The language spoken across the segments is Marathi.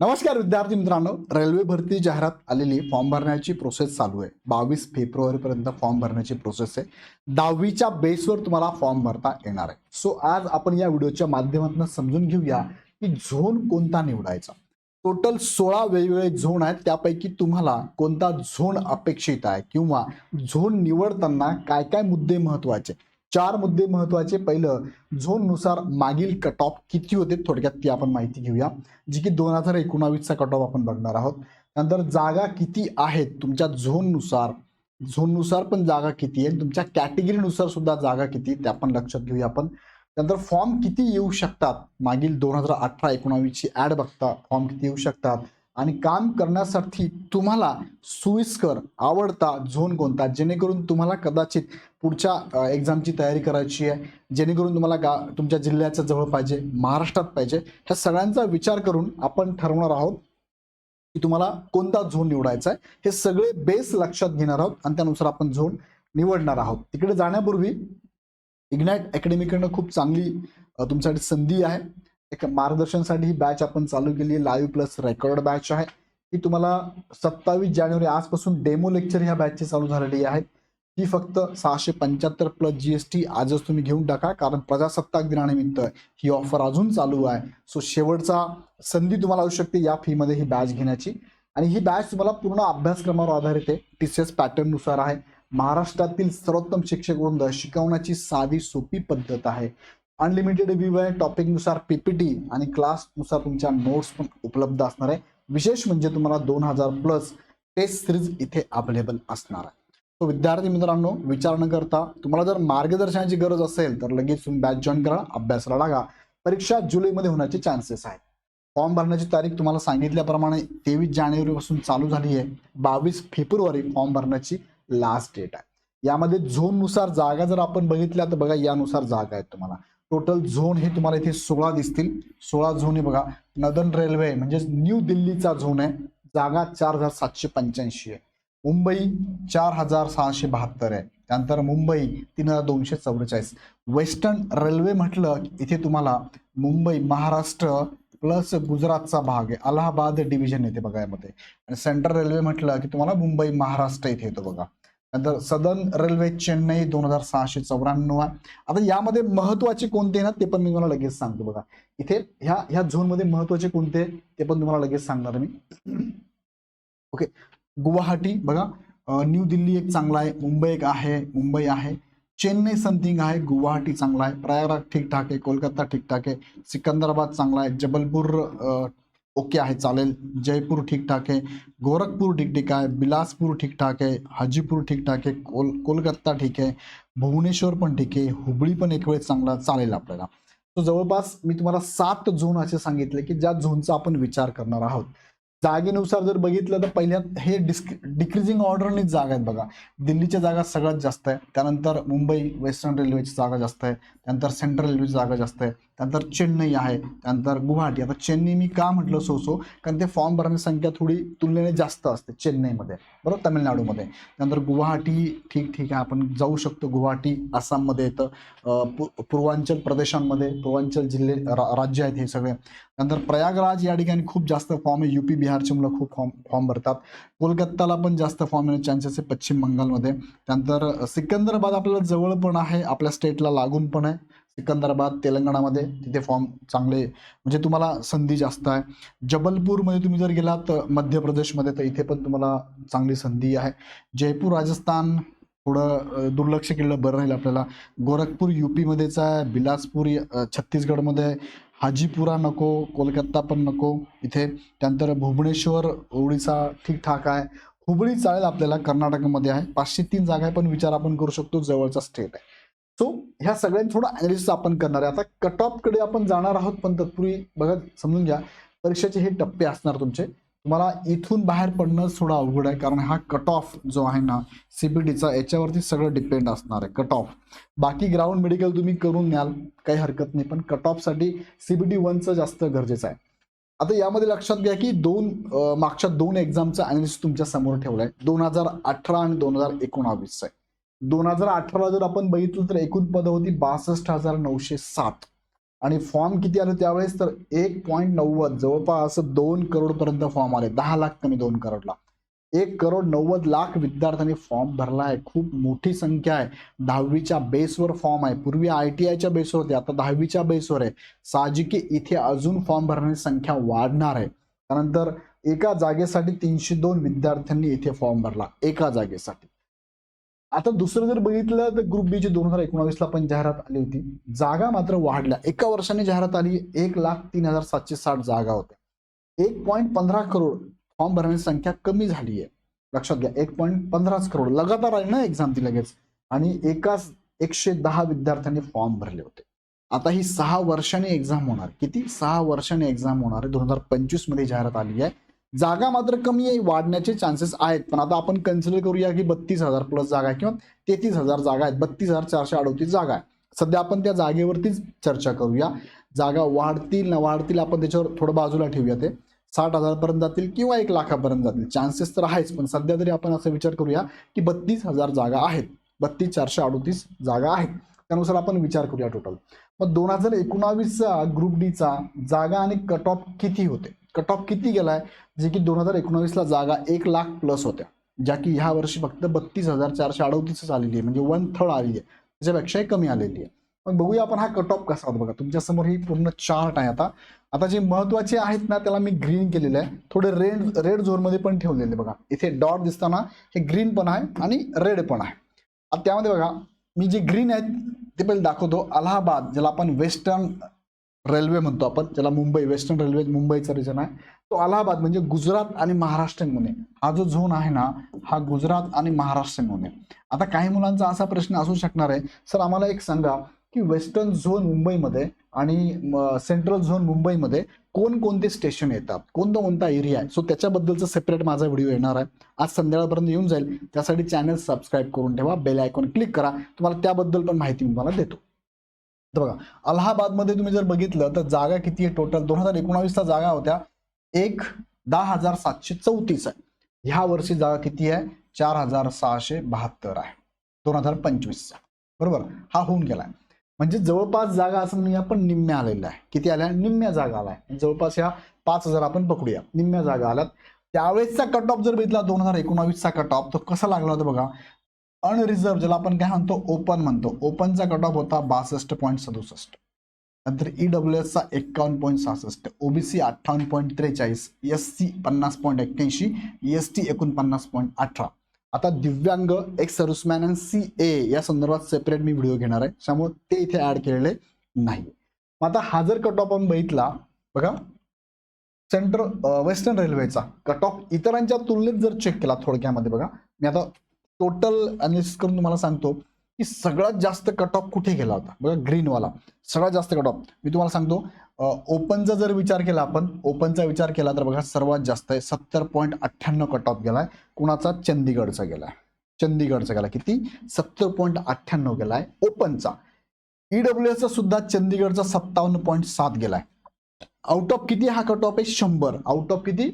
नमस्कार विद्यार्थी मित्रांनो रेल्वे भरती जाहिरात आलेली फॉर्म भरण्याची प्रोसेस चालू आहे. बावीस फेब्रुवारीपर्यंत फॉर्म भरण्याची प्रोसेस आहे. दहावीच्या बेसवर तुम्हाला फॉर्म भरता येणार आहे. सो आज आपण या व्हिडिओच्या माध्यमातून समजून घेऊया की झोन कोणता निवडायचा. टोटल सोळा वेगवेगळे झोन आहेत. त्यापैकी तुम्हाला कोणता झोन अपेक्षित आहे? किंवा झोन निवडताना काय काय मुद्दे महत्त्वाचे? चार मुद्दे महत्त्वाचे. पहिलं झोननुसार मागील कट ऑफ किती होते? थोडक्यात ती आपण माहिती घेऊया. जी की दोन हजार एकोणावीसचा कट ऑफ आपण बघणार आहोत. नंतर जागा किती आहेत? तुमच्या झोननुसार. झोननुसार पण जागा किती आहे? तुमच्या कॅटेगरीनुसार सुद्धा जागा किती त्या पण लक्षात घेऊया आपण. नंतर फॉर्म किती येऊ शकतात? मागील दोन हजार अठरा एकोणावीसची ॲड बघता फॉर्म किती येऊ शकतात? आणि काम करण्यासाठी तुम्हाला सोयीस्कर आवडता झोन कोणता? जेणेकरून तुम्हाला कदाचित पुढच्या एक्झामची तयारी करायची आहे. जेणेकरून तुम्हाला गा तुमच्या जिल्ह्याच्या जवळ पाहिजे महाराष्ट्रात पाहिजे. ह्या सगळ्यांचा विचार करून आपण ठरवणार आहोत की तुम्हाला कोणता झोन निवडायचा आहे. हे सगळे बेस लक्षात घेणार आहोत आणि त्यानुसार आपण झोन निवडणार आहोत. तिकडे जाण्यापूर्वी इग्नॅट अकॅडमीकडनं खूप चांगली तुमच्यासाठी संधी आहे. एक मार्गदर्शनसाठी ही बॅच आपण चालू केली. लाईव्ह प्लस रेकॉर्ड बॅच आहे. ही तुम्हाला सत्तावीस जानेवारी आजपासून डेमो लेक्चर ह्या बॅचची चालू झालेली आहे. ही फक्त सहाशे पंच्याहत्तर प्लस जी एस टी आजच तुम्ही घेऊन टाका. कारण प्रजासत्ताक दिनानिमित्त ही ऑफर अजून चालू आहे. सो शेवटचा संधी तुम्हाला असू शकते या फीमध्ये ही बॅच घेण्याची. आणि ही बॅच तुम्हाला पूर्ण अभ्यासक्रमावर आधारित आहे. टी सी एस पॅटर्ननुसार आहे. महाराष्ट्रातील सर्वोत्तम शिक्षक वृंद शिकवण्याची साधी सोपी पद्धत आहे. अनलिमिटेड व्ह्यू आहे टॉपिकनुसार पीपीटी आणि क्लासनुसार तुमच्या नोट्स पण उपलब्ध असणार आहे. विशेष म्हणजे तुम्हाला दोन हजार प्लस टेस्ट सिरीज इथे अवेलेबल असणार आहे. तो विद्यार्थी मित्रांनो विचार न करता तुम्हाला जर मार्गदर्शनाची गरज असेल तर लगेच तुम्ही बॅच जॉईन करा अभ्यासाला लागा. परीक्षा जुलैमध्ये होण्याचे चान्सेस आहेत. फॉर्म भरण्याची तारीख तुम्हाला सांगितल्याप्रमाणे तेवीस जानेवारीपासून चालू झाली आहे. बावीस फेब्रुवारी फॉर्म भरण्याची लास्ट डेट आहे. यामध्ये झोननुसार जागा जर आपण बघितल्या तर बघा यानुसार जागा आहेत तुम्हाला. टोटल झोन हे तुम्हाला इथे सोळा दिसतील. सोळा झोन हे बघा नदन रेल्वे म्हणजे न्यू दिल्लीचा झोन आहे. जागा चार हजार सातशे पंच्याऐंशी आहे. मुंबई चार हजार सहाशे बहात्तर आहे. त्यानंतर मुंबई तीन हजार दोनशे चौवेचाळीस. वेस्टर्न रेल्वे म्हटलं इथे तुम्हाला मुंबई महाराष्ट्र प्लस गुजरातचा भाग आहे. अलाहाबाद डिव्हिजन येते बघा यामध्ये. आणि सेंट्रल रेल्वे म्हटलं की तुम्हाला मुंबई महाराष्ट्र इथे येतो बघा. नंतर सदर्न रेल्वे चेन्नई दोन हजार सहाशे चौऱ्याण्णव. आहे आता यामध्ये महत्त्वाचे कोणते ना ते पण मी तुम्हाला लगेच सांगतो बघा. इथे ह्या ह्या झोनमध्ये महत्त्वाचे कोणते ते पण तुम्हाला लगेच सांगणार मी. ओके गुवाहाटी बघा. न्यू दिल्ली एक चांगला आहे मुंबई एक आहे मुंबई आहे. चेन्नई समथिंग आहे गुवाहाटी चांगला आहे. प्रयागराज ठीकठाक आहे कोलकाता ठीकठाक आहे. सिकंदराबाद चांगला आहे जबलपूर अं, ओके आहे चालेल. जयपूर ठीकठाक आहे. गोरखपूर ठीकठीक आहे. बिलासपूर ठीकठाक आहे. हाजीपूर ठीकठाक आहे. कोल कोलकाता ठीक आहे. भुवनेश्वर पण ठीक आहे. हुबळी पण एक वेळ चांगला चालेल आपल्याला. तर जवळपास मी तुम्हाला सात झोन असे सांगितले की ज्या झोनचा आपण विचार करणार आहोत. जागेनुसार जर बघितलं तर पहिल्या हे डिस्क डिक्रीजिंग ऑर्डरनीच जागा आहेत बघा. दिल्लीच्या जागा सगळ्यात जास्त आहे. त्यानंतर मुंबई वेस्टर्न रेल्वेची जागा जास्त आहे. त्यानंतर सेंट्रल रेल्वेची जागा जास्त आहे. त्यानंतर चेन्नई आहे त्यानंतर गुवाहाटी. आता चेन्नई मी का म्हटलं सो सो? कारण ते फॉर्म भरण्याची संख्या थोडी तुलनेने जास्त असते चेन्नईमध्ये बरोबर? तामिळनाडूमध्ये. त्यानंतर गुवाहाटी ठीक ठीक आहे आपण जाऊ शकतो. गुवाहाटी आसाममध्ये येतं. पूर्वांचल प्रदेशांमध्ये पूर्वांचल जिल्हे रा- राज्य आहेत हे सगळे. नंतर प्रयागराज या ठिकाणी खूप जास्त फॉर्म आहे. युपी बिहारची मुलं खूप फॉर्म फॉर्म भरतात. कोलकत्ताला पण जास्त फॉर्म येण्याचे चान्सेस आहे पश्चिम बंगालमध्ये. त्यानंतर सिकंदराबाद आपल्याला जवळ पण आहे. आपल्या स्टेटला लागून पण आहे. सिकंदराबाद तेलंगणामध्ये तिथे फॉर्म चांगले म्हणजे तुम्हाला संधी जास्त आहे. जबलपूरमध्ये तुम्ही जर गेलात मध्य प्रदेशमध्ये तर इथे पण तुम्हाला चांगली संधी आहे. जयपूर राजस्थान थोडं दुर्लक्ष केलं बरं राहील आपल्याला. गोरखपूर युपीमध्येच आहे. बिलासपूर छत्तीसगडमध्ये हाजीपुरा नको कोलकाता पण नको इथे. त्यानंतर भुवनेश्वर ओडिसा ठीकठाक आहे. हुबळी चालेल आपल्याला कर्नाटकमध्ये आहे. पाचशे तीन जागा आहे पण विचार आपण करू शकतो जवळचा स्टेट आहे. सो ह्या सगळ्यांनी थोडं अनालिसिस आपण करणार आहे. आता कट ऑफकडे आपण जाणार आहोत पण तत्पूर्वी बघा समजून घ्या परीक्षेचे हे टप्पे असणार तुमचे. तुम्हाला इथून बाहेर पडणं थोडं अवघड आहे कारण हा कट ऑफ जो आहे ना सीबीटीचा याच्यावरती सगळं डिपेंड असणार आहे कट ऑफ बाकी ग्राउंड मेडिकल तुम्ही करून न्याल काही हरकत नाही पण कट ऑफसाठी सीबीटी वनचं जास्त गरजेचं आहे. आता यामध्ये लक्षात घ्या की दोन मागच्या दोन एक्झामचं अनालिसिस तुमच्यासमोर ठेवलं आहे दोन हजार अठरा आणि दोन हजार एकोणावीस आहे. दोन हजार अठराला जर आपण बघितलं तर एकूण पदं होती बासष्ट हजार नऊशे सात. आणि फॉर्म किती आले त्यावेळेस तर एक पॉईंट नव्वद जवळपास दोन करोड पर्यंत फॉर्म आले. दहा लाख कमी दोन करोडला. एक करोड नव्वद लाख विद्यार्थ्यांनी फॉर्म भरला आहे. खूप मोठी संख्या आहे. दहावीच्या बेसवर फॉर्म आहे. पूर्वी आय टी आयच्या बेसवर होते. आता दहावीच्या बेसवर आहे. साहजिकी इथे अजून फॉर्म भरण्याची संख्या वाढणार आहे. त्यानंतर एका जागेसाठी तीनशे दोन विद्यार्थ्यांनी इथे फॉर्म भरला. एका जागेसाठी. आता दुसरं जर बघितलं तर ग्रुप बी ची दोन हजार एकोणावीसला पण जाहिरात आली होती. जागा मात्र वाढल्या. एका वर्षाने जाहिरात आली एक लाख तीन हजार सातशे साठ जागा होत्या. एक पॉईंट पंधरा करोड फॉर्म भरण्याची संख्या कमी झाली आहे लक्षात घ्या एक पॉईंट पंधराच करोड. लगातार आहे ना एक्झाम ती लगेच. आणि एकाच एकशे दहा विद्यार्थ्यांनी फॉर्म भरले होते. आता ही सहा वर्षांनी एक्झाम होणार. किती? सहा वर्षांनी एक्झाम होणार आहे. दोन हजार पंचवीसमध्ये जाहिरात आली आहे. जागा मात्र कमी आहे वाढण्याचे चान्सेस आहेत. पण आता आपण कन्सिडर करूया की बत्तीस हजार प्लस जागा आहे किंवा तेहतीस हजार जागा आहेत. बत्तीस हजार चारशे अडोतीस जागा आहे. सध्या आपण त्या जागेवरतीच चर्चा करूया. जागा वाढतील न वाढतील आपण त्याच्यावर थोडं बाजूला ठेवूया ते. साठ हजारपर्यंत जातील किंवा एक लाखापर्यंत जातील. चान्सेस तर आहेच पण सध्या तरी आपण असा विचार करूया की बत्तीस हजार जागा आहेत. बत्तीस चारशे अडोतीस जागा आहेत. त्यानुसार आपण विचार करूया टोटल मग दोन हजार एकोणावीसचा ग्रुप डीचा जागा आणि कट ऑफ किती होते? कट ऑफ किती गेलाय? जे की दोन हजार एकोणावीसला जागा एक लाख प्लस होत्या. ज्या की ह्या वर्षी फक्त बत्तीस हजार चारशे अडोतीसच आलेली आहे. म्हणजे वन थर्ड आली आहे. त्याच्यापेक्षाही कमी आलेली आहे. मग बघूया आपण हा कट ऑफ कसा होता. बघा तुमच्यासमोर ही पूर्ण चार्ट आहे आता. आता जे महत्त्वाचे आहेत ना त्याला मी ग्रीन केलेलं आहे. थोडे रेड रेड झोनमध्ये पण ठेवलेले बघा. इथे डॉट दिसताना हे ग्रीन पण आहे आणि रेड पण आहे. आता त्यामध्ये बघा मी जे ग्रीन आहेत ते पहिले दाखवतो. अलाहाबाद ज्याला आपण वेस्टर्न रेल्वे म्हणतो आपण ज्याला मुंबई वेस्टर्न रेल्वे मुंबईचा रिजन आहे. तो अलाहाबाद म्हणजे गुजरात आणि महाराष्ट्रमध्ये हा जो झोन आहे ना हा गुजरात आणि महाराष्ट्रमध्ये आता काही मुलांचा असा प्रश्न असू शकणार आहे. सर आम्हाला एक सांगा की वेस्टर्न झोन मुंबईमध्ये आणि सेंट्रल झोन मुंबईमध्ये कोणकोणते स्टेशन येतात? कोणता कोणता एरिया आहे? सो त्याच्याबद्दलचा सेपरेट माझा व्हिडिओ येणार आहे. आज संध्याकाळपर्यंत येऊन जाईल. त्यासाठी चॅनल सबस्क्राईब करून ठेवा. बेल आयकॉन क्लिक करा. तुम्हाला त्याबद्दल पण माहिती मी तुम्हाला देतो. तर बघा अलाहाबादमध्ये तुम्ही जर बघितलं तर जागा किती आहे टोटल दोन हजार एकोणावीसला जागा होत्या. एक दहा हजार सातशे चौतीस आहे. ह्या वर्षी जागा किती आहे? चार हजार सहाशे बहात्तर आहे. दोन हजार पंचवीसचा बरोबर? हा होऊन गेलाय. म्हणजे जवळपास जागा असं म्हणूया आपण निम्म्या आलेल्या आहे. किती आल्या? निम्म्या जागा आलाय. जवळपास ह्या पाच हजार आपण पकडूया. निम्म्या जागा आल्यात. त्यावेळेसचा कट ऑफ जर बघितला दोन हजार एकोणावीसचा कट ऑफ तो कसा लागला होता बघा? अनरिझर्व ज्याला आपण काय म्हणतो? ओपन म्हणतो. ओपनचा कट ऑफ होता बासष्ट पॉईंट सदुसष्ट. नंतर ईडब्ल्यू एसचा एक्कावन्न पॉईंट सहासष्ट. ओबीसी अठ्ठावन्न पॉईंट त्रेचाळीस. एस सी पन्नास पॉईंट एक्क्याऐंशी. एस टी एकोणपन्नास पॉईंट अठरा. आता दिव्यांग एक्स सर्व्हिसमॅन आणि सी ए या संदर्भात सेपरेट मी व्हिडिओ घेणार आहे. त्यामुळे ते इथे ऍड केलेले नाही. मग आता हा जर कट ऑफ आपण बघितला बघा. सेंट्रल वेस्टर्न रेल्वेचा कट ऑफ इतरांच्या तुलनेत जर चेक केला थोडक्यामध्ये बघा. मी आता टोटल अनालिसिस करून तुम्हाला सांगतो की सगळ्यात जास्त कट ऑफ कुठे गेला होता? बघा ग्रीनवाला सगळ्यात जास्त कट ऑफ मी तुम्हाला सांगतो ओपनचा जर विचार केला आपण ओपनचा विचार केला तर बघा सर्वात जास्त आहे सत्तर पॉईंट अठ्ठ्याण्णव कट ऑफ गेलाय. कुणाचा? चंदीगडचा गेलाय. चंदीगडचा गेला किती? सत्तर पॉईंट अठ्ठ्याण्णव गेलाय ओपनचा ईडब्ल्यू चा सुद्धा चंदीगडचा सत्तावन्न पॉईंट सात गेलाय. आउट ऑफ किती हा कट ऑफ आहे? शंभर. आउट ऑफ किती?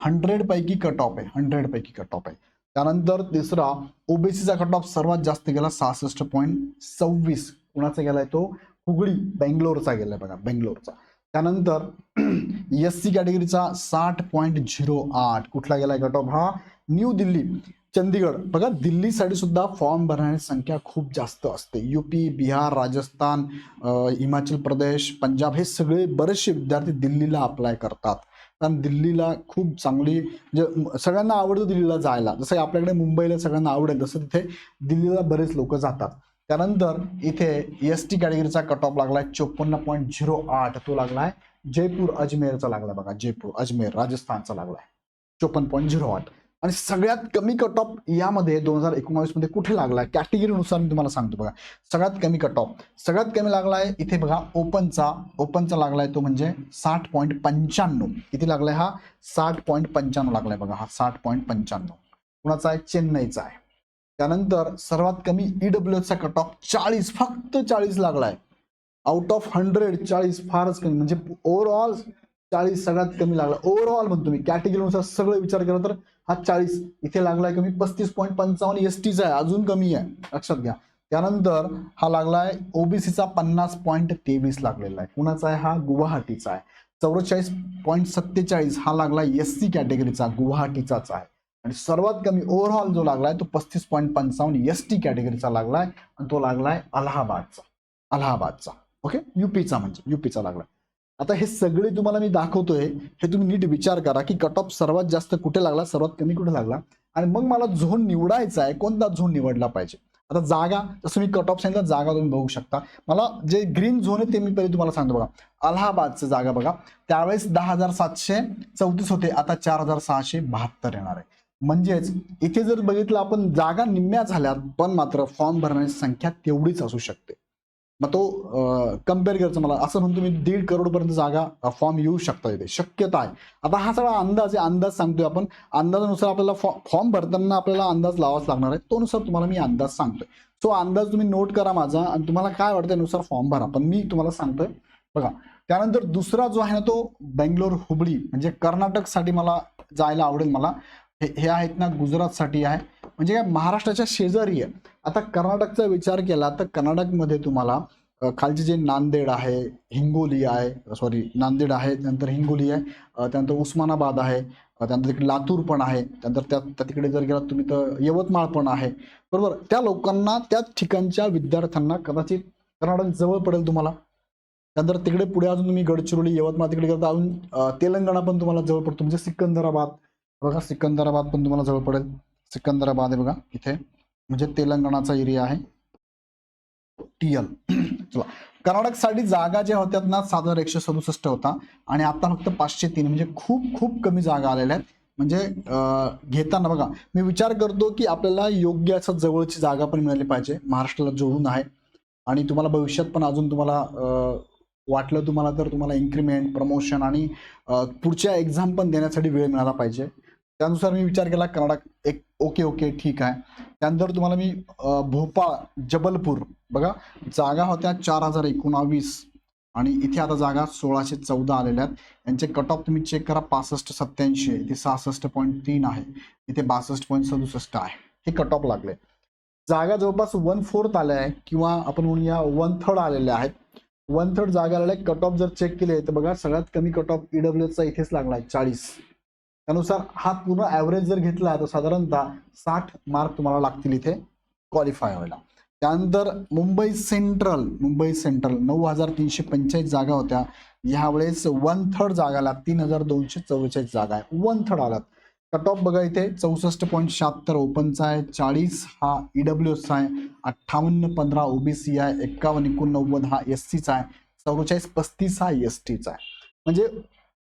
हंड्रेड पैकी कट ऑफ आहे. हंड्रेड पैकी कट ऑफ आहे. त्यानंतर तिसरा ओबीसीचा कट ऑफ सर्वात जास्त गेला सहासष्ट पॉईंट सव्वीस. कुणाचा गेलाय तो? हुगळी बेंगलोरचा गेलाय बघा बेंगलोरचा. त्यानंतर एस सी कॅटेगरीचा साठ पॉईंट झिरो आठ. कुठला गेलाय कट ऑफ हा न्यू दिल्ली चंदीगड. बघा दिल्लीसाठी सुद्धा फॉर्म भरण्याची संख्या खूप जास्त असते. युपी बिहार राजस्थान हिमाचल प्रदेश पंजाब हे सगळे बरेचसे विद्यार्थी दिल्लीला अप्लाय करतात. कारण दिल्लीला खूप चांगली म्हणजे सगळ्यांना आवडतं दिल्लीला जायला. जसं आपल्याकडे मुंबईला सगळ्यांना आवडेल तसं तिथे दिल्लीला बरेच लोक जातात. त्यानंतर इथे एस टी कॅटेगरीचा कट ऑफ लागलाय चोपन्न पॉईंट झिरो आठ. तो लागलाय जयपूर अजमेरचा लागलाय बघा जयपूर अजमेर राजस्थानचा लागलाय. चोपन्न पॉईंट झिरो आठ. आणि सगळ्यात कमी कट ऑफ यामध्ये दोन हजार एकोणावीसमध्ये कुठे लागलाय? कॅटेगरीनुसार मी तुम्हाला सांगतो बघा. सगळ्यात कमी कट ऑफ सगळ्यात कमी लागलाय इथे बघा ओपनचा ओपनचा लागलाय तो म्हणजे साठ पॉईंट पंच्याण्णव. किती लागलाय हा? साठ पॉईंट पंच्याण्णव लागलाय बघा हा साठ पॉईंट पंच्याण्णव. कुणाचा आहे? चेन्नईचा आहे. त्यानंतर सर्वात कमी ईडब्ल्यू चा कट ऑफ चाळीस फक्त चाळीस लागलाय. आउट ऑफ हंड्रेड चाळीस फारच कमी. म्हणजे ओव्हरऑल चाळीस सगळ्यात कमी लागला. ओव्हरऑल म्हणतो मी कॅटेगरीनुसार सगळं विचार केला तर हा चाळीस इथे लागलाय कमी पस्तीस पॉईंट पंचावन्न एस टीचा आहे अजून कमी आहे. लक्षात घ्या. त्यानंतर हा लागलाय ओबीसीचा पन्नास पॉईंट तेवीस लागलेला आहे. कुणाचा आहे? हा गुवाहाटीचा आहे. चौवेचाळीस पॉईंट सत्तेचाळीस हा लागला एस सी कॅटेगरीचा गुवाहाटीचाच आहे. आणि सर्वात कमी ओव्हरऑल जो लागलाय तो पस्तीस पॉईंट पंचावन्न एस टी कॅटेगरीचा लागलाय. आणि तो लागलाय अलाहाबादचा. अलाहाबादचा. ओके युपीचा म्हणजे युपीचा लागलाय. आता हे सगळे तुम्हाला मी दाखवतोय हे तुम्ही नीट विचार करा की कट ऑफ सर्वात जास्त कुठे लागला सर्वात कमी कुठे लागला? आणि मग मला झोन निवडायचा आहे कोणता झोन निवडला पाहिजे? आता जागा जसं मी कट ऑफ सांगितलं जागा तुम्ही बघू शकता. मला जे ग्रीन झोन आहे ते मी पहिले तुम्हाला सांगतो बघा. अलाहाबादचं जागा बघा. त्यावेळेस दहा हजार सातशे चौतीस होते आता चार हजार सहाशे बहात्तर येणार आहे. म्हणजेच इथे जर बघितलं आपण जागा निम्म्या झाल्यात पण मात्र फॉर्म भरण्याची संख्या तेवढीच असू शकते. मग तो कंपेअर करायचं मला. असं म्हणतो मी दीड करोडपर्यंत जागा फॉर्म येऊ शकता इथे. शक्यता आहे. आता हा सगळा अंदाज आहे अंदाज सांगतोय आपण. अंदाजानुसार आपल्याला फॉर्म भरताना आपल्याला अंदाज लावाच लागणार आहे. तोनुसार तुम्हाला मी अंदाज सांगतोय. सो अंदाज तुम्ही नोट करा माझा आणि तुम्हाला काय वाटतं त्यानुसार फॉर्म भरा. पण मी तुम्हाला सांगतोय बघा. त्यानंतर दुसरा जो आहे ना तो बेंगलोर हुबळी म्हणजे कर्नाटकसाठी मला जायला आवडेल मला. हे हे आहेत ना गुजरातसाठी आहे. म्हणजे काय महाराष्ट्राच्या शेजारी आहे. आता कर्नाटकचा विचार केला तर कर्नाटकमध्ये तुम्हाला खालचे जे नांदेड आहे हिंगोली आहे सॉरी नांदेड आहे नंतर हिंगोली आहे त्यानंतर उस्मानाबाद आहे त्यानंतर तिकडे लातूर पण आहे त्यानंतर त्या त्या तिकडे जर गेलात तुम्ही तर यवतमाळ पण आहे. बरोबर त्या लोकांना त्या ठिकाणच्या विद्यार्थ्यांना कदाचित कर्नाटक जवळ पडेल तुम्हाला. त्यानंतर तिकडे पुढे अजून तुम्ही गडचिरोली यवतमाळ तिकडे गेला तर अजून तेलंगणा पण तुम्हाला जवळ पडतो म्हणजे सिकंदराबाद बघा सिकंदराबाद पण तुम्हाला जवळ पडेल. सिकंदराबाद आहे बघा इथे. म्हणजे तेलंगणाचा एरिया आहे. टीएल. चला. कर्नाटकसाठी जागा ज्या होत्या ना सात हजार एकशे सदुसष्ट होता. आणि आता फक्त पाचशे तीन म्हणजे खूप खूप कमी जागा आलेल्या आहेत. म्हणजे घेताना बघा मी विचार करतो की आपल्याला योग्य असं जवळची जागा पण मिळाली पाहिजे. महाराष्ट्राला जोडून आहे. आणि तुम्हाला भविष्यात पण अजून तुम्हाला वाटलं तुम्हाला तर तुम्हाला इन्क्रीमेंट प्रमोशन आणि पुढच्या एक्झाम पण देण्यासाठी वेळ मिळाला पाहिजे. त्यानुसार मी विचार केला कर्नाटक एक ओके ओके ठीक आहे. त्यानंतर तुम्हाला मी भोपाळ जबलपूर बघा जागा होत्या चार हजार एकोणावीस आणि इथे आता जागा सोळाशे चौदा आलेल्या आहेत. यांचे कट ऑफ तुम्ही चेक करा पासष्ट सत्याऐंशी इथे सहासष्ट पॉईंट तीन आहे. इथे बासष्ट पॉईंट सदुसष्ट आहे. हे कट ऑफ लागले. जागा जवळपास वन फोर्थ आल्या आहे किंवा आपण म्हणूया वन थर्ड आलेल्या आहेत. वन थर्ड जागा आलेल्या कट ऑफ जर चेक केले तर बघा सगळ्यात कमी कट ऑफ ईडब्ल्यूचा इथेच लागला आहे चाळीस. त्यानुसार हा पूर्ण ॲव्हरेज जर घेतला तर साधारणतः साठ मार्क तुम्हाला लागतील इथे क्वालिफाय व्हायला. त्यानंतर मुंबई सेंट्रल मुंबई सेंट्रल नऊ हजार तीनशे पंचेचाळीस जागा होत्या. यावेळेस वन थर्ड जागा आल्या तीन हजार दोनशे चव्वेचाळीस जागा आहे. वन थर्ड आल्यात. कट ऑफ बघा इथे चौसष्ट पॉईंट शहात्तर ओपनचा आहे चाळीस हा ईडब्ल्यू एसचा आहे अठ्ठावन्न पंधरा ओबीसी आहे एक्कावन्न एकोणनव्वद हा एस सीचा आहे चौवेचाळीस पस्तीस हा एस टीचा आहे. म्हणजे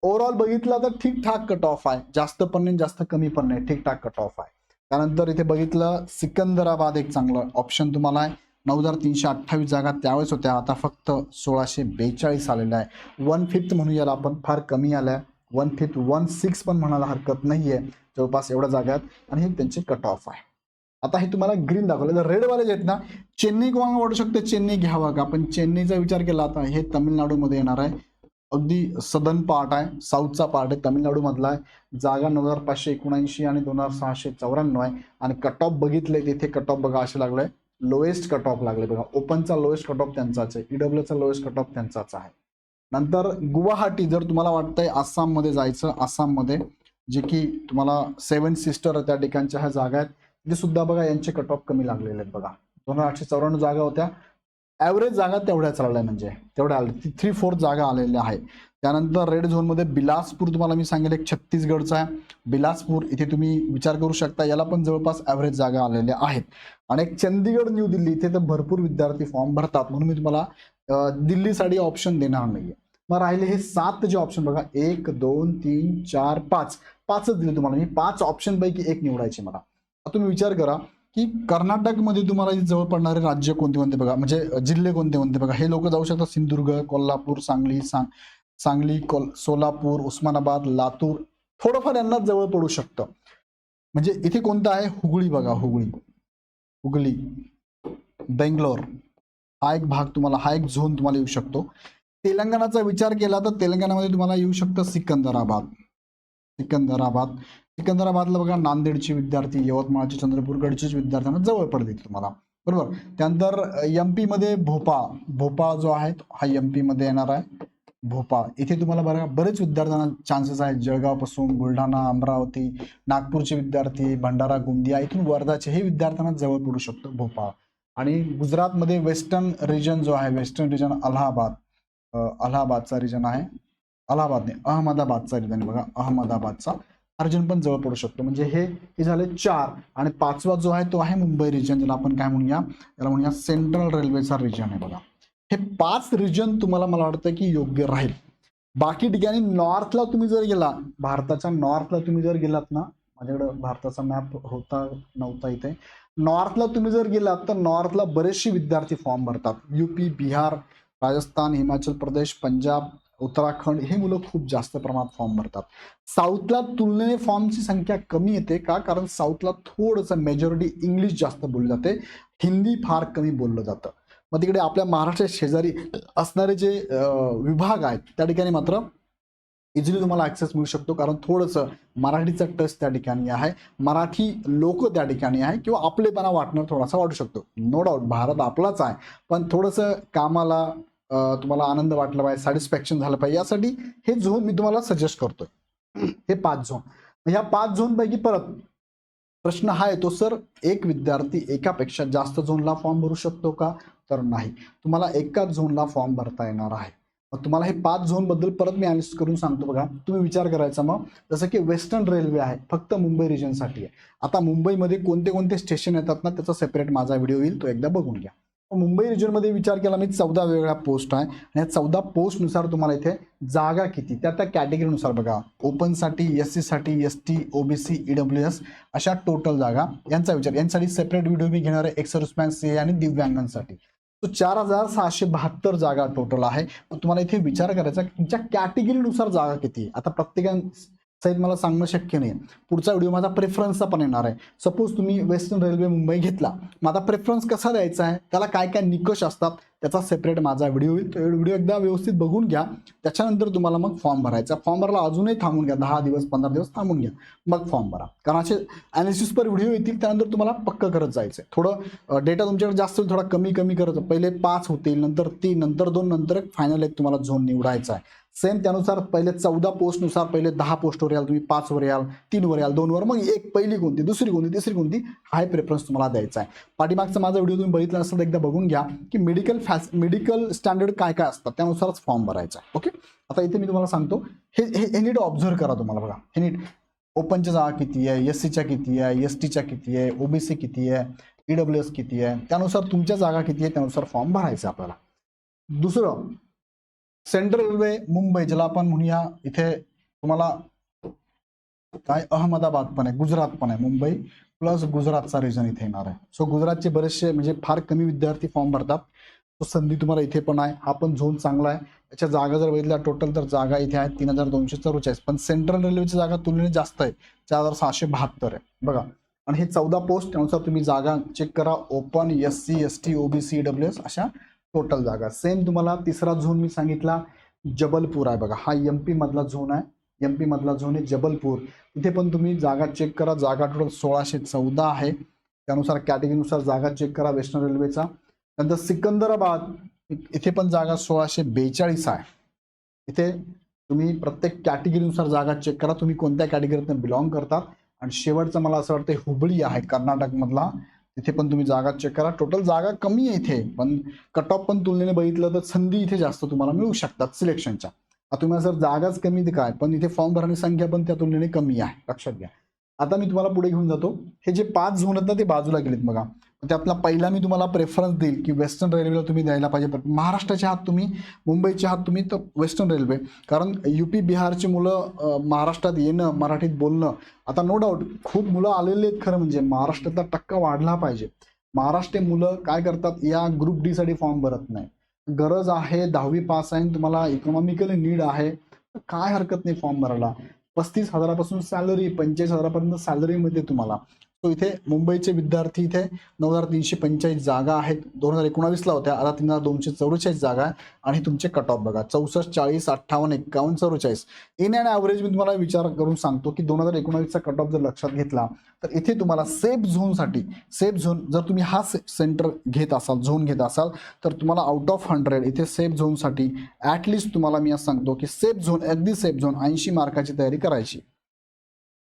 ओव्हरऑल बघितलं तर ठीकठाक कट ऑफ आहे. जास्त पण नाही जास्त कमी पण नाही. ठीकठाक कट ऑफ आहे. त्यानंतर इथे बघितलं सिकंदराबाद एक चांगलं ऑप्शन तुम्हाला आहे. नऊ हजार तीनशे अठ्ठावीस जागा त्यावेळेस होत्या. आता फक्त सोळाशे बेचाळीस आलेल्या आहे. वन फिफ्थ म्हणूया आपण. फार कमी आल्या. वन फिफ्थ वन सिक्स पण म्हणायला हरकत नाही आहे जवळपास एवढ्या जागा आहेत. आणि हे त्यांचे कट ऑफ आहे. आता हे तुम्हाला ग्रीन दाखवलं. तर रेडवाले जे आहेत ना चेन्नई कोणाला वाटू शकते? चेन्नई घ्यावा का? पण चेन्नईचा विचार केला. आता हे तमिळनाडूमध्ये येणार आहे. अगदी सदन पार्ट आहे. साऊथचा पार्ट आहे. तामिळनाडूमधला आहे. जागा नऊ हजार पाचशे एकोणऐंशी आणि दोन हजार सहाशे चौऱ्याण्णव आहे. आणि कट ऑफ बघितले तिथे कट ऑफ बघा असे लागले लोएस्ट कट ऑफ लागले बघा. ओपनचा लोएस्ट कट ऑफ त्यांचाच आहे. ईडब्ल्यूचा लोएस्ट कट ऑफ त्यांचाच आहे. नंतर गुवाहाटी जर तुम्हाला वाटतंय आसाममध्ये जायचं आसाममध्ये जे की तुम्हाला सेवन सिस्टर त्या ठिकाणच्या ह्या जागा आहेत. तिथे सुद्धा बघा यांचे कट ऑफ कमी लागलेले आहेत बघा. दोन हजार आठशे चौऱ्याण्णव जागा होत्या. ॲव्हरेज जागा तेवढ्या चालल्या म्हणजे. तेवढ्या आल्या. थ्री फोर्थ जागा आलेल्या आहे त्यानंतर रेड झोनमध्ये बिलासपूर तुम्हाला मी सांगेल एक छत्तीसगडचा आहे. बिलासपूर इथे तुम्ही विचार करू शकता याला पण जवळपास ॲव्हरेज जागा आलेल्या आहेत. आणि एक चंदीगड न्यू दिल्ली इथे तर भरपूर विद्यार्थी फॉर्म भरतात. म्हणून मी तुम्हाला दिल्लीसाठी ऑप्शन देणार आहे मग राहिले हे सात जे ऑप्शन बघा. एक दोन तीन चार पाच. पाचच दिले तुम्हाला मी. पाच ऑप्शनपैकी एक निवडायचे मला. आता तुम्ही विचार करा. की कर्नाटकमध्ये तुम्हाला जे जवळ पडणारे राज्य कोणते कोणते बघा? म्हणजे जिल्हे कोणते कोणते बघा? हे लोक जाऊ शकतात सिंधुदुर्ग कोल्हापूर सांगली सांग सांगली कोल सोलापूर उस्मानाबाद लातूर थोडंफार यांना जवळ पडू शकतं. म्हणजे इथे कोणतं आहे? हुगळी बघा हुगळी. हुगली बेंगलोर. हा एक भाग तुम्हाला हा एक झोन तुम्हाला येऊ शकतो. तेलंगणाचा विचार केला तर तेलंगणामध्ये तुम्हाला येऊ शकतं सिकंदराबाद. सिकंदराबाद. सिकंदराबादला बघा नांदेडचे विद्यार्थी यवतमाळचे चंद्रपूर गडचेच विद्यार्थ्यांना जवळ पडतील तुम्हाला. बरोबर? त्यानंतर एम पीमध्ये भोपाळ. भोपाळ जो आहे हा एम पीमध्ये येणार आहे. भोपाळ. इथे तुम्हाला बघा बरेच विद्यार्थ्यांना चान्सेस आहेत. जळगावपासून बुलढाणा अमरावती नागपूरचे विद्यार्थी भंडारा गोंदिया इथून वर्धाचे हे विद्यार्थ्यांना जवळ पडू शकतो भोपाळ. आणि गुजरातमध्ये वेस्टर्न रिजन जो आहे वेस्टर्न रिजन अलाहाबाद. अलाहाबादचा रिजन आहे. अलाहाबाद नाही अहमदाबादचा रिजन आहे बघा अहमदाबादचा. मार्जिन पण जवळ पडू शकतो. म्हणजे हे हे झाले चार आणि पाचवा जो आहे तो आहे मुंबई रिजन ज्याला आपण काय म्हणूया? त्याला म्हणूया सेंट्रल रेल्वेचा रिजन आहे बघा. हे पाच रिजन तुम्हाला मला वाटतं की योग्य राहील. बाकी ठिकाणी नॉर्थला तुम्ही जर गेला भारताच्या नॉर्थला तुम्ही जर गेलात ना माझ्याकडे भारताचा मॅप होता नव्हता इथे. नॉर्थला तुम्ही जर गेलात तर नॉर्थला बरेचसे विद्यार्थी फॉर्म भरतात. यूपी बिहार राजस्थान हिमाचल प्रदेश पंजाब उत्तराखंड हे मुलं खूप जास्त प्रमाणात फॉर्म भरतात. साऊथला तुलनेने फॉर्मची संख्या कमी येते का? कारण साऊथला थोडंसं मेजॉरिटी इंग्लिश जास्त बोलली जाते. हिंदी फार कमी बोललं जातं. मग तिकडे आपल्या महाराष्ट्र शेजारी असणारे जे विभाग आहेत त्या ठिकाणी मात्र इझिली तुम्हाला ॲक्सेस मिळू शकतो. कारण थोडंसं मराठीचा टच त्या ठिकाणी आहे. मराठी लोक त्या ठिकाणी आहे किंवा आपलेपणा वाटणं थोडासा वाटू शकतो. नो डाऊट भारत आपलाच आहे. पण थोडंसं कामाला तुम्हाला आनंद वाटला पाहिजे सॅटिस्फॅक्शन झालं पाहिजे. यासाठी हे झोन मी तुम्हाला सजेस्ट करतोय. हे पाच झोन. ह्या पाच झोनपैकी परत प्रश्न हा येतो सर एक विद्यार्थी एकापेक्षा जास्त झोनला फॉर्म भरू शकतो का? तर नाही. तुम्हाला एकाच झोनला फॉर्म भरता येणार आहे. मग तुम्हाला हे पाच झोनबद्दल परत मी अनालिस्ट करून सांगतो बघा. तुम्ही विचार करायचा मग. जसं की वेस्टर्न रेल्वे आहे फक्त मुंबई रिजनसाठी आहे. आता मुंबईमध्ये कोणते कोणते स्टेशन येतात ना त्याचा सेपरेट माझा व्हिडिओ येईल तो एकदा बघून घ्या. मुंबई रिजनमध्ये विचार केला मी चौदा वेगवेगळ्या पोस्ट आहे. आणि या चौदा पोस्टनुसार तुम्हाला इथे जागा किती? त्या त्या कॅटेगरीनुसार बघा. ओपनसाठी एस सीसाठी S T E W S अशा टोटल जागा. यांचा विचार. यांसाठी सेपरेट व्हिडिओ मी घेणार आहे एक्सर्समॅन सी आणि दिव्यांगांसाठी. तो चार हजार सहाशे बहात्तर जागा टोटल आहे. मग तुम्हाला इथे विचार करायचा की तुमच्या कॅटेगरीनुसार जागा किती आहे? आता प्रत्येकां साहेब मला सांगणं शक्य नाही पुढचा व्हिडिओ माझा प्रेफरन्सचा पण येणार आहे. सपोज तुम्ही वेस्टर्न रेल्वे मुंबई घेतला. माझा प्रेफरन्स कसा द्यायचा आहे? त्याला काय काय निकष असतात? त्याचा सेपरेट माझा व्हिडिओ व्हिडिओ एकदा व्यवस्थित बघून घ्या. त्याच्यानंतर तुम्हाला मग फॉर्म भरायचा फॉर्म भरायला अजूनही थांबून घ्या. दहा दिवस पंधरा दिवस थांबून घ्या. मग फॉर्म भरा. कारण असे अनालिसिस पर व्हिडिओ येतील त्यानंतर तुम्हाला पक्क करत जायचं आहे थोडं डेटा तुमच्याकडे जास्त होईल थोडा कमी कमी करत पहिले पाच होतील नंतर तीन नंतर दोन नंतर एक फायनल एक तुम्हाला झोन निवडायचा आहे. सेम त्यानुसार पहिले चौदा पोस्टनुसार पहिले दहा पोस्टवर याल तुम्ही पाचवर याल तीनवर याल दोनवर मग एक पहिली कोणती दुसरी कोणती तिसरी कोणती हाय प्रेफरन्स तुम्हाला द्यायचा आहे. पाठीमागचा माझा व्हिडिओ तुम्ही बघितला असेल तर एकदा बघून घ्या की मेडिकल फॅस मेडिकल स्टँडर्ड काय काय असतात त्यानुसारच फॉर्म भरायचा आहे. ओके आता इथे मी तुम्हाला सांगतो हे हे नीट ऑब्झर्व करा तुम्हाला बघा. हे नीट. ओपनच्या जागा किती आहे एस सीच्या किती आहे एस टीच्या किती आहे ओबीसी किती आहे ई डब्ल्यू एस किती आहे त्यानुसार तुमच्या जागा किती आहे त्यानुसार फॉर्म भरायचा आपल्याला. दुसरं सेंट्रल रेल्वे मुंबई ज्याला आपण म्हणूया इथे तुम्हाला काय अहमदाबाद पण आहे गुजरात पण आहे मुंबई प्लस गुजरातचा रिजन इथे येणार आहे. सो गुजरातचे बरेचसे म्हणजे फार कमी विद्यार्थी फॉर्म भरतात. तो संधी तुम्हाला इथे पण आहे. हा पण झोन चांगला आहे. त्याच्या जागा जर बघितल्या टोटल तर जागा इथे आहेत तीन हजार दोनशे चौवेचाळीस. पण सेंट्रल रेल्वेची जागा तुलनेने जास्त आहे. चार हजार सहाशे बहात्तर आहे. बघा. आणि हे चौदा पोस्ट त्यानुसार तुम्ही जागा चेक करा. Open S C S T OBC W S अशा टोटल जागा. सेम तुम्हाला तिसरा झोन मी सांगितला जबलपूर आहे बघा. हा एम पी मधला झोन आहे. एम पी मधला झोन आहे जबलपूर. तिथे पण तुम्ही जागा चेक करा. जागा टोटल सोळाशे चौदा आहे. त्यानुसार कॅटेगरीनुसार जागा चेक करा वेस्टर्न रेल्वेचा नंतर सिकंदराबाद इथे पण जागा सोळाशे बेचाळीस आहे. इथे तुम्ही प्रत्येक कॅटेगरीनुसार जागा चेक करा. तुम्ही कोणत्या कॅटेगरीतून बिलॉंग करतात आणि शेवटचं मला असं वाटतं हुबळी आहे कर्नाटकमधला. इथे पण तुम्ही जागा चेक करा. टोटल जागा कमी आहे इथे. पण कट ऑफ पण तुलनेने बघितलं तर संधी इथे जास्त तुम्हाला मिळू शकतात सिलेक्शनच्या आता तुम्हाला सर जागाच कमी काय? पण इथे फॉर्म भरण्याची संख्या पण त्या तुलनेने कमी आहे. लक्षात घ्या. आता मी तुम्हाला पुढे घेऊन जातो. हे जे पाच झोन आहेत ना ते बाजूला गेलेत बघा. त्यातला पहिला मी तुम्हाला प्रेफरन्स देईल की वेस्टर्न रेल्वेला तुम्ही द्यायला पाहिजे. महाराष्ट्राच्या हात तुम्ही मुंबईच्या हात तुम्ही तर वेस्टर्न रेल्वे कारण युपी बिहारची मुलं महाराष्ट्रात येणं मराठीत बोलणं आता नो डाऊट खूप मुलं आलेले आहेत खरं म्हणजे. महाराष्ट्रातला टक्का वाढला पाहिजे. महाराष्ट्र मुलं काय करतात या ग्रुप डी साठी फॉर्म भरत नाही. गरज आहे दहावी पास आहे आणि तुम्हाला इकॉनॉमिकली नीड आहे. तर काय हरकत नाही फॉर्म भरायला. पस्तीस हजारापासून सॅलरी पंचेचाळीस हजारापर्यंत सॅलरीमध्ये तुम्हाला. तो इथे मुंबईचे विद्यार्थी इथे नऊ हजार तीनशे पंचेचाळीस जागा आहेत. दोन हजार एकोणावीसला होत्या. आता तीन हजार दोनशे चौवेचाळीस जागा आहे. आणि तुमचे कट ऑफ बघा. चौसष्ट चाळीस अठ्ठावन्न एक्कावन्न चौवेचाळीस. इन अँड ॲव्हरेज मी तुम्हाला विचार करून सांगतो की दोन हजार एकोणावीसचा कट ऑफ जर लक्षात घेतला तर इथे तुम्हाला सेफ झोनसाठी सेफ झोन जर तुम्ही हा सेंटर घेत असाल झोन घेत असाल तर तुम्हाला आउट ऑफ हंड्रेड इथे सेफ झोनसाठी ॲटलिस्ट तुम्हाला मी असं सांगतो की सेफ झोन अगदी सेफ झोन ऐंशी मार्काची तयारी करायची.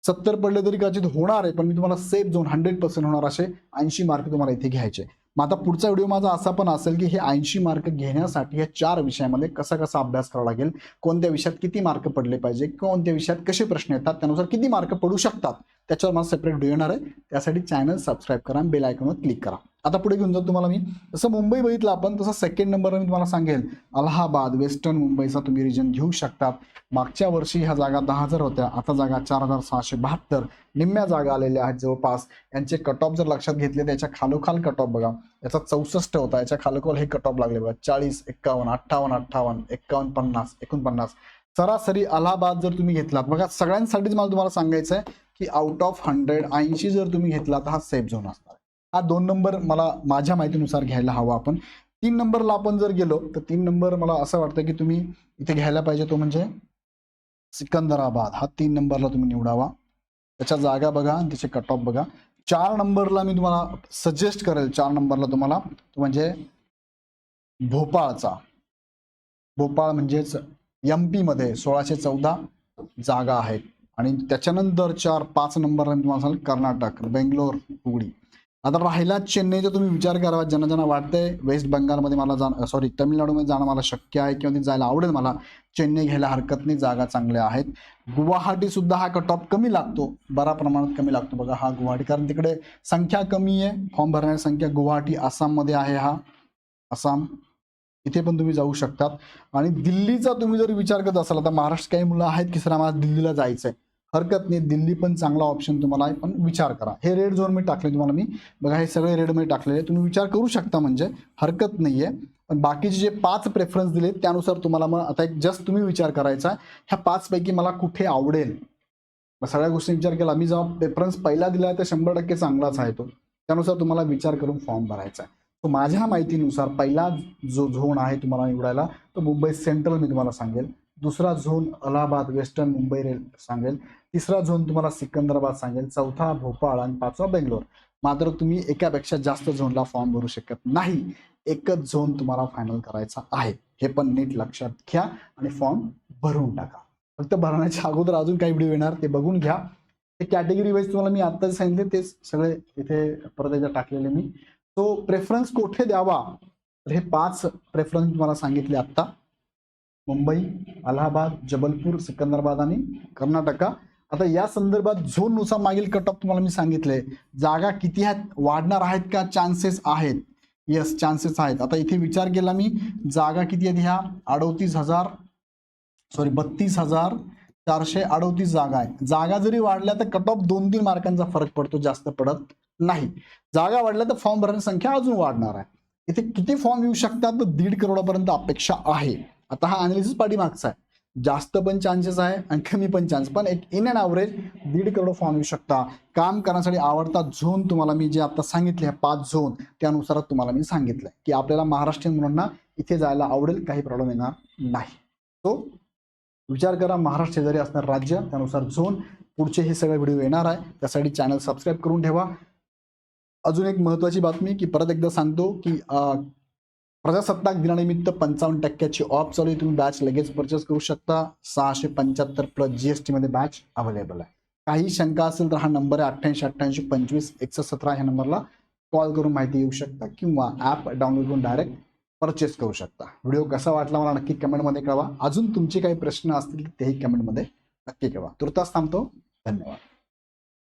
सत्तर पडले तरी कदाचित होणार आहे पण मी तुम्हाला सेफ झोन हंड्रेड पर्सेंट होणार असे ऐंशी मार्क तुम्हाला इथे घ्यायचे. मग आता पुढचा व्हिडिओ माझा असा पण असेल की हे ऐंशी मार्क घेण्यासाठी या चार विषयामध्ये कसा कसा अभ्यास करावा लागेल कोणत्या विषयात किती मार्क पडले पाहिजे कोणत्या विषयात कसे प्रश्न येतात त्यानुसार किती मार्क पडू शकतात त्याच्यावर माझा सेपरेट व्हिडिओ येणार आहे. त्यासाठी चॅनल सबस्क्राईब करा बेल आयकॉनवर क्लिक करा. आता पुढे घेऊन जाऊ तुम्हाला मी. जसं मुंबई बघितलं आपण तसं सेकंड नंबर मी तुम्हाला सांगेल. अलाहाबाद वेस्टर्न मुंबईचा तुम्ही रिजन घेऊ शकतात. मागच्या वर्षी ह्या जागा दहा हजार होत्या आता जागा चार हजार सहाशे बहात्तर. निम्म्या जागा आलेल्या आहेत जवळपास. यांचे कट ऑफ जर लक्षात घेतले त्याच्या खालोखाल कट ऑफ बघा. याचा चौसष्ट होता याच्या खालोखाल हे कट ऑफ लागले बघा. चाळीस एक्कावन्न अठ्ठावन्न अठ्ठावन्न एक्कावन्न पन्नास एकोणपन्नास. सरासरी अलाहाबाद जर तुम्ही घेतलात बघा सगळ्यांसाठीच मला तुम्हाला सांगायचं आहे की आउट ऑफ हंड्रेड ऐंशी जर तुम्ही घेतला तर हा सेफ झोन असणार. हा दोन नंबर मला माझ्या माहितीनुसार घ्यायला हवा आपण. तीन नंबरला आपण जर गेलो तर तीन नंबर मला असं वाटतं की तुम्ही इथे घ्यायला पाहिजे तो म्हणजे सिकंदराबाद. हा तीन नंबरला तुम्ही निवडावा. त्याच्या जागा बघा आणि त्याचे कट ऑफ बघा. चार नंबरला मी तुम्हाला सजेस्ट करेल चार नंबरला तुम्हाला तो म्हणजे भोपाळचा. भोपाळ म्हणजेच एममध्ये सोळाशे चौदा जागा आहेत. आणि त्याच्यानंतर चार पाच नंबरला मी तुम्हाला सांगाल कर्नाटक बेंगलोर हुगडी आता राहिला चेन्नईचा तुम्ही विचार करावा ज्यांना ज्यांना वाटतंय वेस्ट बंगालमध्ये मला जाणं सॉरी तामिळनाडूमध्ये जाणं मला शक्य आहे किंवा तिथे जायला आवडेल मला चेन्नई घ्यायला हरकत नाही जागा चांगल्या आहेत. गुवाहाटी सुद्धा हा कट ऑफ कमी लागतो बरा प्रमाणात कमी लागतो. बघा हा गुवाहाटी कारण तिकडे संख्या कमी आहे फॉर्म भरण्याची संख्या गुवाहाटी आसाममध्ये आहे हा आसाम. इथे पण तुम्ही जाऊ शकतात. आणि दिल्लीचा तुम्ही जर विचार करत असाल आता महाराष्ट्र काही मुलं आहेत की सर आम्हाला दिल्लीला जायचं आहे हरकत नाही दिल्ली पण चांगला ऑप्शन तुम्हाला आहे पण विचार करा. हे रेड झोन मी टाकले तुम्हाला मी. बघा हे सगळे रेडमध्ये टाकलेले तुम्ही विचार करू शकता म्हणजे हरकत नाही आहे पण बाकीचे जे पाच प्रेफरन्स दिले त्यानुसार तुम्हाला मग आता एक जस्ट तुम्ही विचार करायचा. ह्या पाचपैकी मला कुठे आवडेल? सगळ्या गोष्टी विचार केला. मी जेव्हा प्रेफरन्स पहिला दिला तर शंभर टक्के चांगलाच आहे तो. त्यानुसार तुम्हाला विचार करून फॉर्म भरायचा आहे. तो माझ्या माहितीनुसार पहिला जो झोन आहे तुम्हाला निवडायला तो मुंबई सेंट्रल मी तुम्हाला सांगेल. दुसरा zone Allahabad western Mumbai rail सांगेल. तिसरा झोन तुम्हाला सिकंदराबाद सांगेल. चौथा भोपाळ आणि पाचवा बेंगलोर. मात्र तुम्ही एकापेक्षा जास्त झोनला फॉर्म भरू शकत नाही. एकच झोन तुम्हाला फायनल करायचा आहे. हे पण नीट लक्षात घ्या आणि फॉर्म भरून टाका. फक्त भरण्याच्या अगोदर अजून काही व्हिडिओ येणार ते बघून घ्या. ते कॅटेगरी वाईज तुम्हाला मी आत्ताच सांगितले तेच सगळे इथे परत एकदा टाकलेले मी. तो प्रेफरन्स कुठे द्यावा? तर हे पाच प्रेफरन्स तुम्हाला सांगितले आत्ता. मुंबई अलाहाबाद जबलपूर सिकंदराबाद आणि कर्नाटका. आता या संदर्भात झोननुसार मागील कट ऑफ तुम्हाला मी सांगितले जागा किती आहेत? वाढणार आहेत का? चान्सेस आहेत. येस चान्सेस आहेत. आता इथे विचार केला मी. जागा किती आहेत ह्या? अडोतीस हजार. सॉरी बत्तीस हजार चारशे अडोतीस जागा आहेत. जागा जरी वाढल्या तर कट ऑफ दोन तीन मार्कांचा फरक पडतो जास्त पडत नाही. जागा वाढल्या तर फॉर्म भरण्याची संख्या अजून वाढणार आहे. इथे किती फॉर्म येऊ शकतात? तर दीड करोडापर्यंत अपेक्षा आहे. आता हा अनालिसिस पाठीमागचा आहे. जास्त पण चान्सेस आहे आणि कमी पण चान्स पण एक इन अँड ॲव्हरेज दीड करोड फॉर्म येऊ शकता. काम करण्यासाठी आवडता झोन तुम्हाला मी जे आता सांगितले आहे पाच झोन त्यानुसार तुम्हाला मी सांगितलंय. की आपल्याला महाराष्ट्रीयन मुलांना इथे जायला आवडेल काही प्रॉब्लेम येणार नाही. तो विचार करा महाराष्ट्र शेजारी असणार राज्य त्यानुसार झोन पुढचे हे सगळे व्हिडिओ येणार आहे. त्यासाठी चॅनल सबस्क्राईब करून ठेवा. अजून एक महत्त्वाची बातमी की परत एकदा सांगतो की प्रजासत्ताक दिनानिमित्त पंचावन्न टक्क्याची ऑफ चालू आहे. तुम्ही बॅच लगेच परचेस करू शकता. सहाशे पंच्याहत्तर प्लस जी एस टीमध्ये बॅच अवेलेबल आहे. काही शंका असेल तर हा नंबर आहे अठ्ठ्याऐंशी अठ्ठ्याऐंशी पंचवीस एकशे सतरा ह्या नंबरला कॉल करून माहिती येऊ शकता किंवा ॲप डाउनलोड करून डायरेक्ट परचेस करू शकता. व्हिडिओ कसा वाटला मला नक्की कमेंटमध्ये कळवा. अजून तुमचे काही प्रश्न असतील तेही कमेंटमध्ये नक्की कळवा. तुर्तास थांबतो. धन्यवाद.